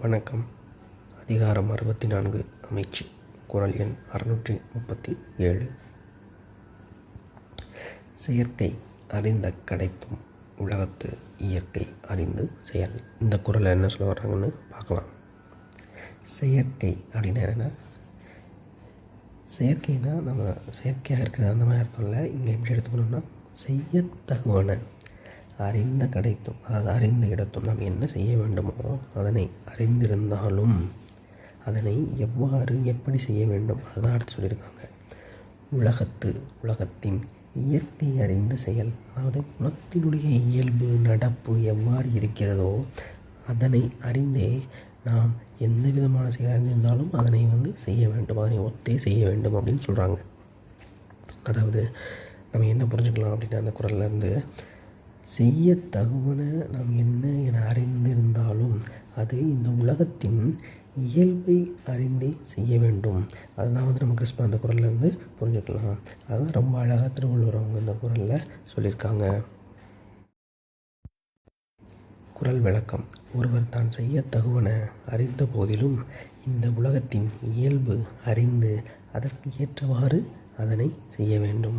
வணக்கம். அதிகாரம் அறுபத்தி நான்கு அமைச்சு. குரல் எண் அறுநூற்றி முப்பத்தி ஏழு செயற்கை அறிந்த கிடைத்தும் உலகத்து இயற்கை அறிந்து செயல். இந்த குரலை என்ன சொல்ல வர்றாங்கன்னு பார்க்கலாம். செயற்கை அப்படின்னா என்ன? செயற்கைனா நம்ம செயற்கையாக இருக்கிறது அந்த மாதிரி அர்த்தம்ல இங்கே எப்படி எடுத்துக்கணும்னா செய்யத்தகுவன. அறிந்த கிடைத்தும் அதாவது அறிந்த இடத்தும் நாம் என்ன செய்ய வேண்டுமோ அதனை அறிந்திருந்தாலும் அதனை எவ்வாறு எப்படி செய்ய வேண்டும்? அதுதான் அடுத்து சொல்லியிருக்காங்க. உலகத்து உலகத்தின் இயற்கை அறிந்த செயல். அதாவது உலகத்தினுடைய இயல்பு நடப்பு எவ்வாறு இருக்கிறதோ அதனை அறிந்தே நாம் எந்த விதமான செயல் அறிந்திருந்தாலும் அதனை வந்து செய்ய வேண்டும் அதனை ஒத்தே செய்ய வேண்டும் அப்படின்னு சொல்கிறாங்க அதாவது நம்ம என்ன புரிஞ்சுக்கலாம் அப்படின்னா அந்த குரல்லேருந்து செய்ய தகுவன நாம் என்ன என அறிந்திருந்தாலும் அது இந்த உலகத்தின் இயல்பை அறிந்தே செய்ய வேண்டும். அதெல்லாம் வந்து நம்ம கிறிஸ்ப அந்த குரல்லேருந்து புரிஞ்சுக்கலாம். அதுதான் ரொம்ப அழகாக திருவள்ளுவர் அவங்க இந்த குரலில் சொல்லியிருக்காங்க. குரல் விளக்கம். ஒருவர் தான் செய்ய தகுவன அறிந்த போதிலும் இந்த உலகத்தின் இயல்பு அறிந்து அதற்கு ஏற்றவாறு அதனை செய்ய வேண்டும்.